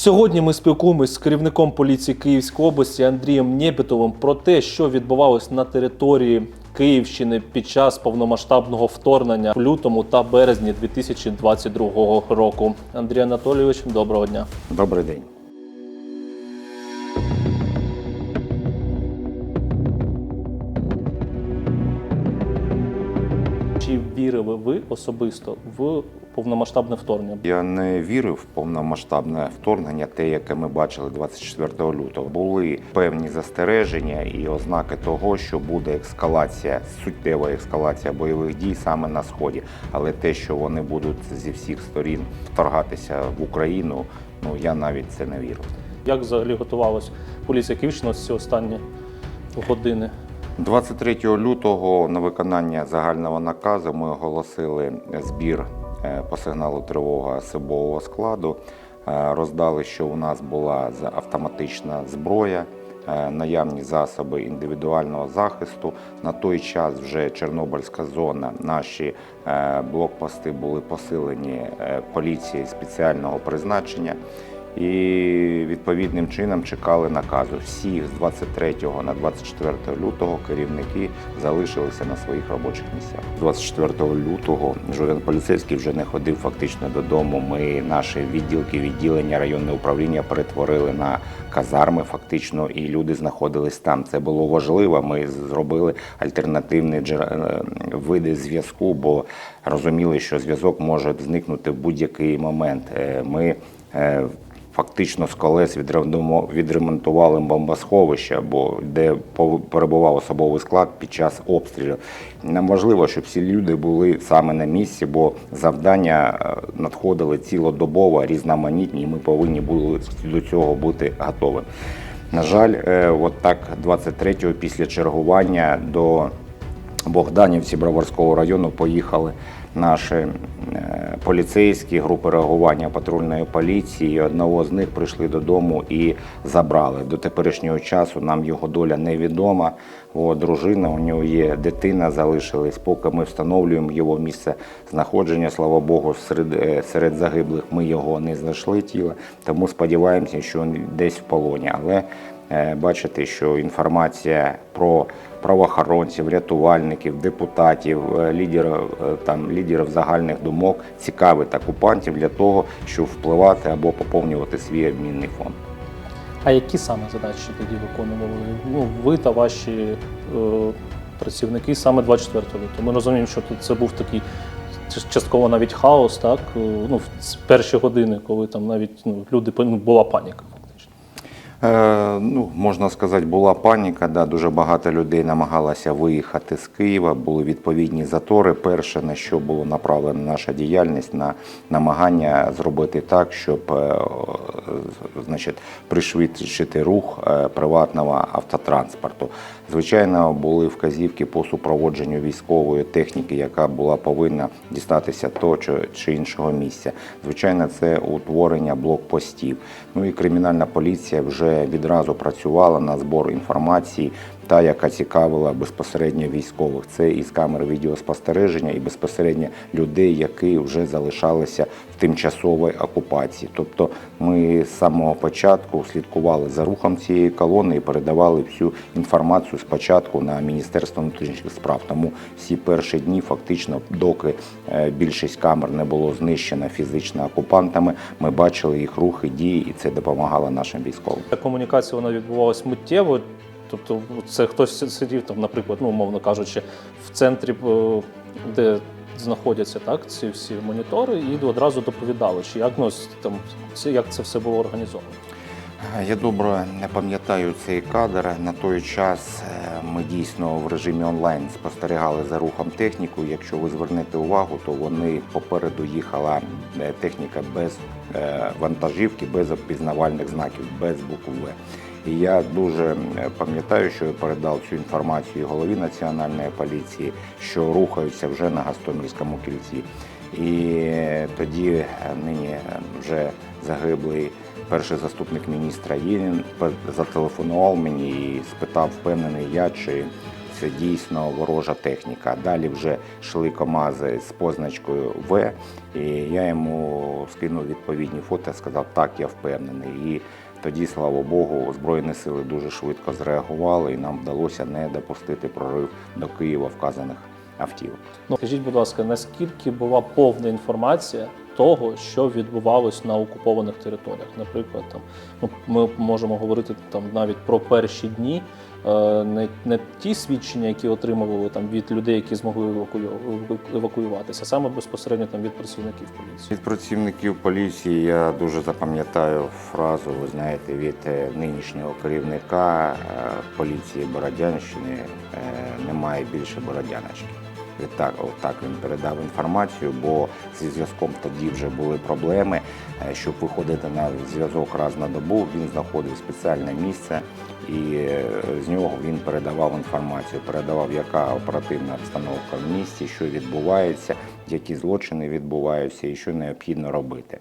Сьогодні ми спілкуємось з керівником поліції Київської області Андрієм Нєпітовим про те, що відбувалось на території Київщини під час повномасштабного вторгнення в лютому та березні 2022 року. Андрій Анатолійович, доброго дня. Добрий день. Вірили ви особисто в повномасштабне вторгнення? Я не вірив в повномасштабне вторгнення, те, яке ми бачили 24 лютого. Були певні застереження і ознаки того, що буде ескалація, суттєва ескалація бойових дій саме на сході. Але те, що вони будуть зі всіх сторін вторгатися в Україну, ну я навіть це не вірив. Як взагалі готувалась поліція Київщини ці останні години? 23 лютого на виконання загального наказу ми оголосили збір е, по сигналу тривога особового складу. Е, Роздали, що у нас була автоматична зброя, е, наявні засоби індивідуального захисту. На той час вже Чорнобильська зона, наші блокпости були посилені поліцією спеціального призначення. І відповідним чином чекали наказу. Всіх з 23 на 24 лютого керівники залишилися на своїх робочих місцях. 24 лютого жоден поліцейський вже не ходив фактично додому. Ми наші відділки, відділення, районне управління перетворили на казарми. Фактично, і люди знаходились там. Це було важливо. Ми зробили альтернативні е, види зв'язку, бо розуміли, що зв'язок може зникнути в будь-який момент. Е, Ми е, Фактично з колес відремонтували бомбосховище, бо де перебував особовий склад під час обстрілів. Нам важливо, щоб всі люди були саме на місці, бо завдання е, надходили цілодобово, різноманітні, і ми повинні були до цього бути готові. На жаль, е, от так 23-го після чергування до Богданівці Броварського району поїхали наші е, поліцейські групи реагування патрульної поліції. Одного з них прийшли додому і забрали. До теперішнього часу нам його доля невідома. О, дружина, у нього є дитина, залишились. Поки ми встановлюємо його місце знаходження, слава Богу, серед, е, серед загиблих ми його не знайшли тіла. Тому сподіваємося, що він десь в полоні. Але Е, бачите, що інформація про правоохоронців, рятувальників, депутатів, е, лідерів е, там лідерів загальних думок цікавить окупантів для того, щоб впливати або поповнювати свій обмінний фонд. А які саме задачі тоді виконували ну, ви та ваші е, працівники саме 24 лютого? Ми розуміємо, що тут це був такий частково навіть хаос, так? Ну, в перші години, коли там навіть ну, люди ну, була паніка. Е, ну, можна сказати, була паніка. Да, дуже багато людей намагалося виїхати з Києва. Були відповідні затори. Перше, на що було направлена наша діяльність, на намагання зробити так, щоб е, значить, пришвидшити рух е, приватного автотранспорту. Звичайно, були вказівки по супроводженню військової техніки, яка була повинна дістатися того чи- іншого місця. Звичайно, це утворення блокпостів. Ну і кримінальна поліція вже відразу працювала на збор інформації, та яка цікавила безпосередньо військових. Це із камер відеоспостереження і безпосередньо людей, які вже залишалися в тимчасовій окупації. Тобто ми з самого початку слідкували за рухом цієї колони і передавали всю інформацію спочатку на Міністерство внутрішніх справ. Тому всі перші дні, фактично, доки е, більшість камер не було знищено фізично окупантами, ми бачили їх рухи, дії, і це допомагало нашим військовим. Комунікація вона відбувалась миттєво. Тобто, це хтось сидів там, наприклад, ну, умовно кажучи, в центрі, е, де знаходяться так, ці всі монітори, і одразу доповідали, чи як, ну, там, як це все було організовано. Я добре не пам'ятаю цей кадр. На той час е, ми дійсно в режимі онлайн спостерігали за рухом техніку. Якщо ви звернете увагу, то вони попереду їхала е, техніка без вантажівки, без опізнавальних знаків, без букв. І я дуже е, пам'ятаю, що я передав цю інформацію голові національної поліції, що рухаються вже на Гастомільському кільці. І е, тоді е, нині вже загиблий перший заступник міністра Єнін зателефонував мені і спитав, впевнений я, чи це дійсно ворожа техніка. Далі вже йшли КАМАЗи з позначкою В, і я йому скинув відповідні фото, сказав, так, я впевнений. І тоді, слава Богу, Збройні сили дуже швидко зреагували, і нам вдалося не допустити прорив до Києва вказаних автівок. Ну, скажіть, будь ласка, наскільки була повна інформація того, що відбувалось на окупованих територіях? Наприклад, там ну ми можемо говорити там навіть про перші дні, е, не, не ті свідчення, які отримували там від людей, які змогли евакую... евакуюватися, а саме безпосередньо там від працівників поліції. Від працівників поліції я дуже запам'ятаю фразу, ви знаєте, від е, нинішнього керівника е, поліції Бородянщини немає більше Бородяночки. Відтак, отак він передав інформацію, бо зі зв'язком тоді вже були проблеми. Е, Щоб виходити на зв'язок раз на добу, він знаходив спеціальне місце і е, з нього він передавав інформацію, передавав, яка оперативна обстановка в місті, що відбувається, які злочини відбуваються і що необхідно робити.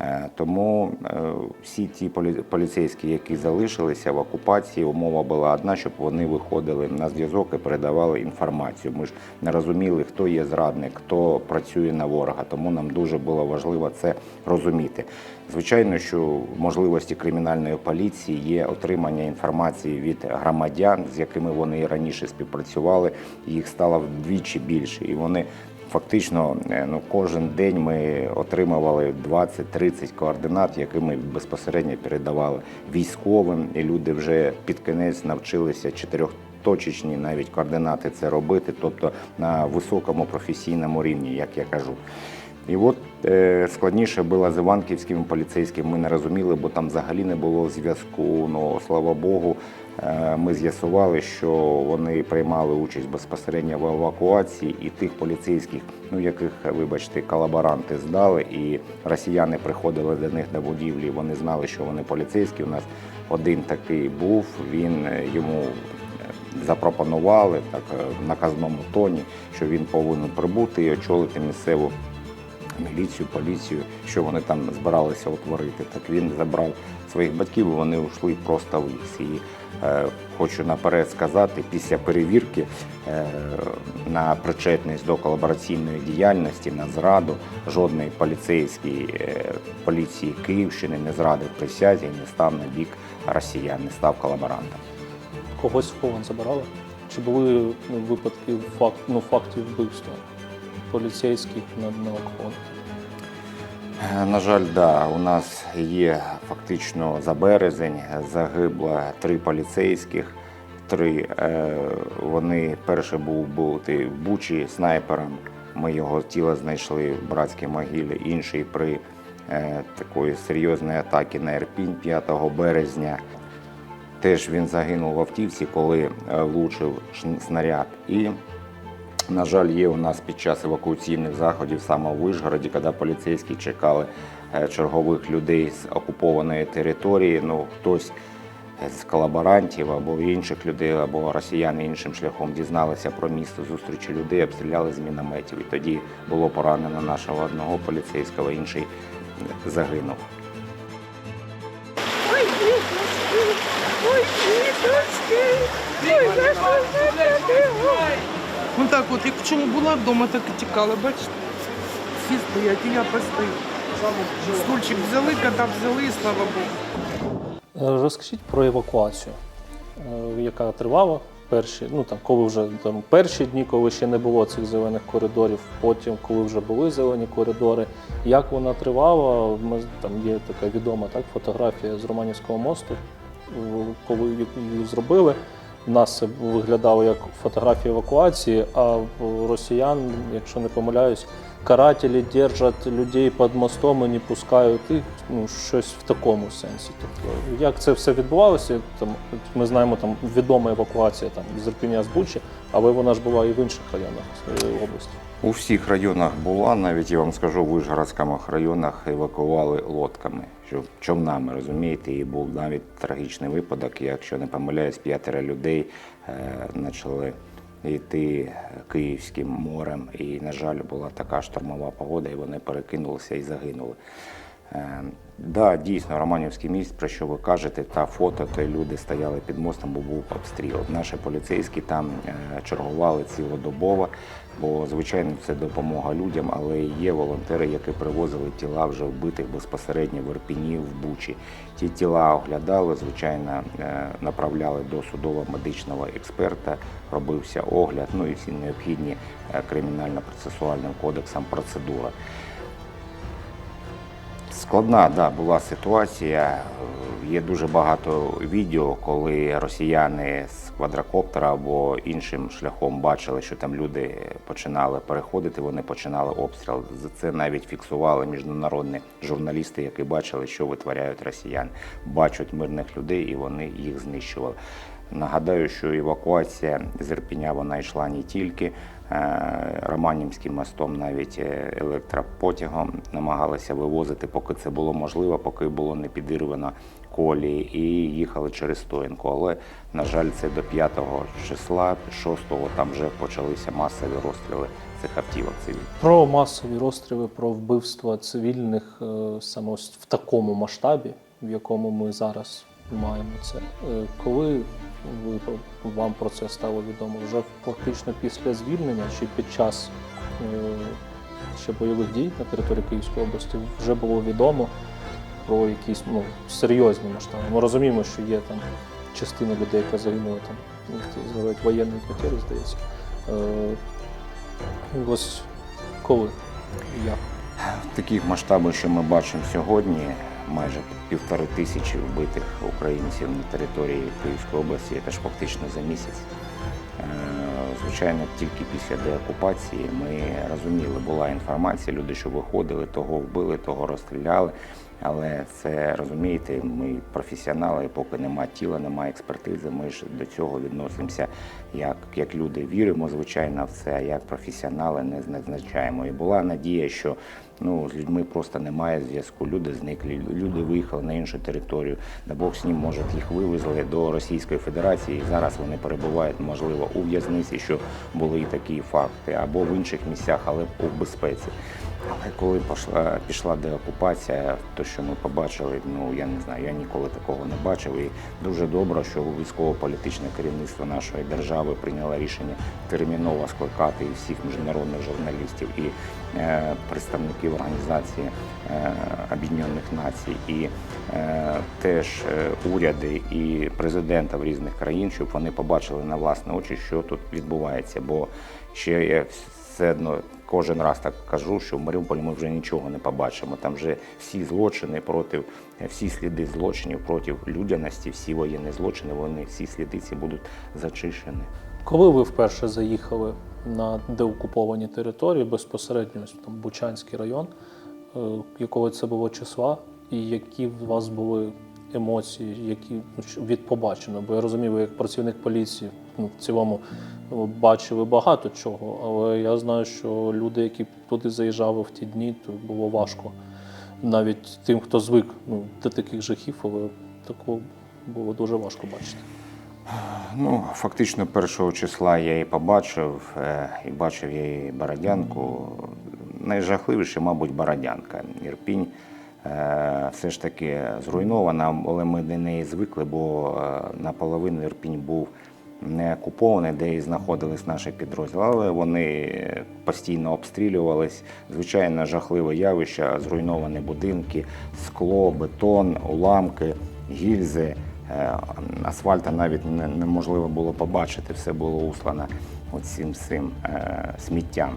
Е, Тому е, всі ті полі- поліцейські, які залишилися в окупації, умова була одна, щоб вони виходили на зв'язок і передавали інформацію. Ми ж не розуміли, хто є зрадник, хто працює на ворога. Тому нам дуже було важливо це розуміти. Звичайно, що можливості кримінальної поліції є отримання інформації від громадян, з якими вони раніше співпрацювали. Їх стало вдвічі більше, і вони Фактично, е, ну кожен день ми отримували 20-30 координат, які ми безпосередньо передавали військовим, і люди вже під кінець навчилися чотирьохточечні навіть координати це робити, тобто на високому професійному рівні, як я кажу. І от е, складніше було з іванківськими поліцейськими. Ми не розуміли, бо там взагалі не було зв'язку. Ну слава Богу, е, ми з'ясували, що вони приймали участь безпосередньо в евакуації, і тих поліцейських, ну яких, вибачте, колаборанти здали, і росіяни приходили до них на будівлі. Вони знали, що вони поліцейські. У нас один такий був. Він е, йому запропонували так е, в наказному тоні, що він повинен прибути і очолити місцеву міліцію, поліцію, що вони там збиралися утворити. Так він забрав своїх батьків, вони йшли просто в ліс. І е, хочу наперед сказати, після перевірки е, на причетність до колабораційної діяльності, на зраду, жодний поліцейський е, поліції Київщини не зрадив присязі, і не став на бік росіян, не став колаборантом. Когось в полон забирали? Чи були ну, випадки факт, ну, фактів вбивства поліцейських на, на? Е, На жаль, да, у нас є фактично за березень загибло три поліцейських. Три е, вони перший був бути в Бучі снайпером. Ми його тіло знайшли в братській могилі. Інший при е, такої серйозної атаки на Ірпінь 5 березня. Теж він загинув в автівці, коли влучив снаряд. І на жаль, є у нас під час евакуаційних заходів саме в Вишгороді, коли поліцейські чекали е, чергових людей з окупованої території. Ну, хтось з колаборантів або інших людей, або росіяни іншим шляхом дізналися про місце зустрічі людей, обстріляли з мінометів. І тоді було поранено нашого одного поліцейського, інший загинув. Ой, ой, ой, Ну так от, якщо не була вдома, так і тікала, бачите? Всі стоять, і я постою. Стульчик взяли, кота взяли, і слава Богу. Е, Розкажіть про евакуацію, е, яка тривала перші, ну там, коли вже там перші дні, коли ще не було цих зелених коридорів, потім, коли вже були зелені коридори. Як вона тривала? Там є така відома так, фотографія з Романівського мосту, е, коли її зробили. У нас це виглядало як фотографія евакуації, а росіян, якщо не помиляюсь, карателі держать людей під мостом і не пускають їх. Ну, щось в такому сенсі. Тобто, як це все відбувалося? Там, ми знаємо, там відома евакуація там, з Ірпеня з Бучі, але вона ж була і в інших районах області. У всіх районах була, навіть я вам скажу, в Вишгородських районах евакували лодками, що човнами, розумієте, і був навіть трагічний випадок, якщо не помиляюсь, п'ятеро людей е, почали йти Київським морем. І, на жаль, була така штормова погода, і вони перекинулися і загинули. Е, Да, дійсно, Романівський міст, про що ви кажете, та фото, то люди стояли під мостом, бо був обстріл. Наші поліцейські там е, чергували цілодобово, бо звичайно це допомога людям, але є волонтери, які привозили тіла вже вбитих безпосередньо в Ірпіні, в Бучі. Ті тіла оглядали, звичайно, е, направляли до судово-медичного експерта, робився огляд, ну і всі необхідні е, кримінально-процесуальним кодексом процедури. Складна да, була ситуація. Є дуже багато відео, коли росіяни з квадрокоптера або іншим шляхом бачили, що там люди починали переходити, вони починали обстріл. За це навіть фіксували міжнародні журналісти, які бачили, що витворяють росіяни. Бачать мирних людей і вони їх знищували. Нагадаю, що евакуація з Ірпіня вона йшла не тільки Романівським мостом, навіть е, електропотягом намагалися вивозити, поки це було можливо, поки було не підірвано колії, і їхали через Стоянку. Але, на жаль, це до 5 числа, 6-го там вже почалися масові розстріли цих автівок цивільних. Про масові розстріли, про вбивства цивільних е, саме в такому масштабі, в якому ми зараз маємо це. Е, Коли вам про це стало відомо? Вже фактично після звільнення чи під час е, ще бойових дій на території Київської області вже було відомо про якісь ну, серйозні масштаби. Ми розуміємо, що є там частина людей, яка загинула там, називають воєнні потери, здається. Е, Ось коли і як? Таких масштабів, що ми бачимо сьогодні, майже півтори тисячі вбитих українців на території Київської області, це ж фактично за місяць. Е, Звичайно, тільки після деокупації ми розуміли, була інформація, люди, що виходили, того вбили, того розстріляли. Але це розумієте, ми професіонали, поки немає тіла, немає експертизи. Ми ж до цього відносимося як, як люди. Віримо, звичайно, в це, а як професіонали не назначаємо. І була надія, що ну, з людьми просто немає зв'язку. Люди зникли, люди виїхали на іншу територію. Да Бог з ним, може, їх вивезли до Російської Федерації. Зараз вони перебувають, можливо, у в'язниці, що були і такі факти, або в інших місцях, але у безпеці. Але коли пішла, пішла деокупація, то що ми побачили, ну я не знаю, я ніколи такого не бачив. І дуже добре, що військово-політичне керівництво нашої держави прийняло рішення терміново скликати і всіх міжнародних журналістів і е, представників організації е, Об'єднаних Націй, і е, теж е, уряди і президентів різних країн, щоб вони побачили на власні очі, що тут відбувається. Бо ще я все одно кожен раз так кажу, що в Маріуполі ми вже нічого не побачимо. Там вже всі злочини проти, всі сліди злочинів проти людяності, всі воєнні злочини, вони всі сліди ці будуть зачищені. Коли ви вперше заїхали на деокуповані території, безпосередньо там Бучанський район, е, якого це було числа, і які у вас були емоції, які ну, від побаченого? Бо я розумію, ви як працівник поліції в цілому е, бачили багато чого, але я знаю, що люди, які туди заїжджали в ті дні, то було важко. Навіть тим, хто звик ну, до таких жахів, але такого було дуже важко бачити. Ну, фактично, першого числа я її побачив, е, і бачив її Бородянку. Найжахливіше, мабуть, Бородянка. Ірпінь е, все ж таки зруйнована, але ми до неї звикли, бо е, наполовину Ірпінь був не окупований, де і знаходились наші підрозділи, але вони постійно обстрілювались. Звичайно, жахливе явище, зруйновані будинки, скло, бетон, уламки, гільзи. Е, Асфальта навіть неможливо було побачити, все було услано цим цим е, сміттям.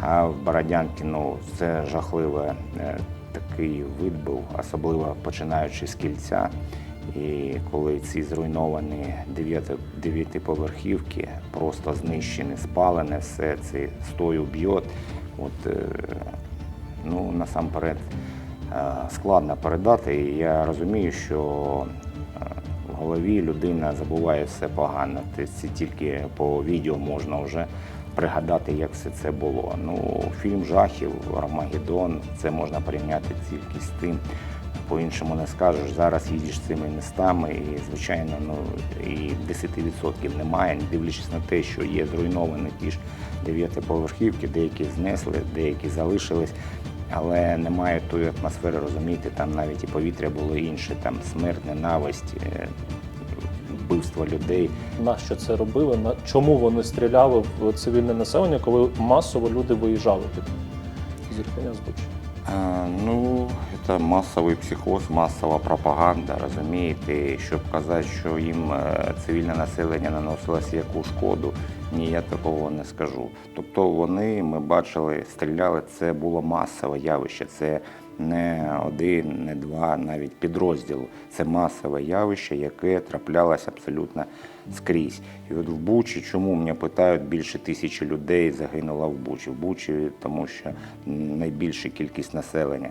А в Бородянці ну, це жахливий е, такий вид був, особливо починаючи з кільця. І коли ці зруйновані дев'яти- дев'ятиповерхівки просто знищені, спалене, все це стою б'є. От, е, ну, насамперед е, складно передати. І я розумію, що е, в голові людина забуває все погано. Це тільки по відео можна вже пригадати, як все це було. Ну, фільм жахів, Армагеддон, це можна порівняти тільки з тим. По-іншому не скажеш. Зараз їдеш цими містами, і звичайно, ну і 10% немає, не дивлячись на те, що є зруйновані ті ж дев'ятиповерхівки, деякі знесли, деякі залишились. але немає тої атмосфери, розумієте, там навіть і повітря було інше, там смерть, ненависть, е, вбивство людей. Нащо це робили? На чому вони стріляли в цивільне населення, коли масово люди виїжджали під зіркання збучі? А, Ну, це масовий психоз, масова пропаганда, розумієте, щоб казати, що їм е, цивільне населення наносилося яку шкоду, ні, я такого не скажу. Тобто вони, ми бачили, стріляли, це було масове явище, це не один, не два, навіть підрозділу. Це масове явище, яке траплялося абсолютно скрізь. І от в Бучі, чому мене питають, більше тисячі людей загинуло в Бучі. В Бучі, тому що найбільша кількість населення.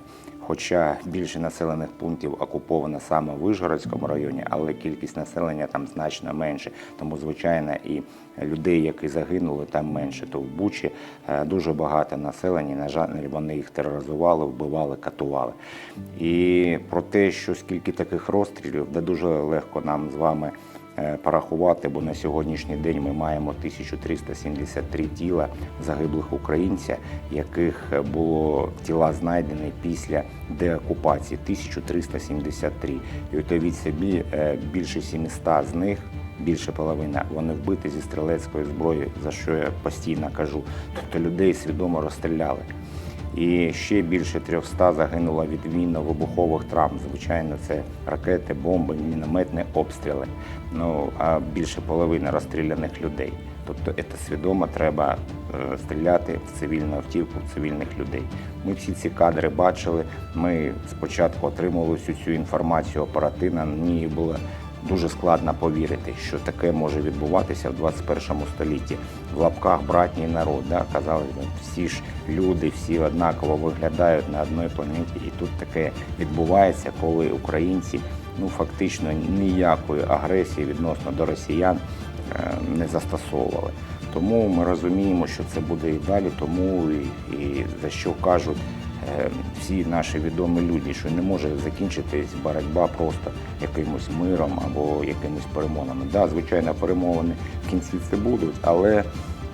Хоча більше населених пунктів окуповано саме в Вишгородському районі, але кількість населення там значно менше. Тому, звичайно, і людей, які загинули, там менше. То в Бучі е, дуже багато населення. На жаль, вони їх тероризували, вбивали, катували. І про те, що скільки таких розстрілів, де дуже легко нам з вами порахувати, бо на сьогоднішній день ми маємо 1373 тіла загиблих українців, яких було тіла знайдені після деокупації 1373. І уявіть собі, е, більше 700 з них. Більше половина вони вбиті зі стрілецької зброї, за що я постійно кажу. Тобто людей свідомо розстріляли. І ще більше 300 загинуло від мінно-вибухових травм. Звичайно, це ракети, бомби, мінометні обстріли. Ну а більше половини розстріляних людей. Тобто, це свідомо треба е, стріляти в цивільну автівку, в цивільних людей. Ми всі ці кадри бачили. Ми спочатку отримали всю цю інформацію оперативно. Мені було дуже складно повірити, що таке може відбуватися в 21 столітті. В лапках братній народ, да, казали, ну, всі ж люди, всі однаково виглядають на одній планеті, і тут таке відбувається, коли українці ну фактично ніякої агресії відносно до росіян е, не застосовували. Тому ми розуміємо, що це буде і далі, тому і, і за що кажуть всі наші відомі люди, що не може закінчитись боротьба просто якимось миром або якимись перемогами. Да, звичайно, перемовини в кінці це будуть, але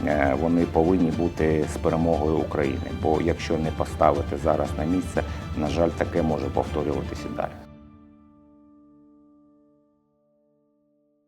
е, вони повинні бути з перемогою України. Бо якщо не поставити зараз на місце, на жаль, таке може повторюватися далі.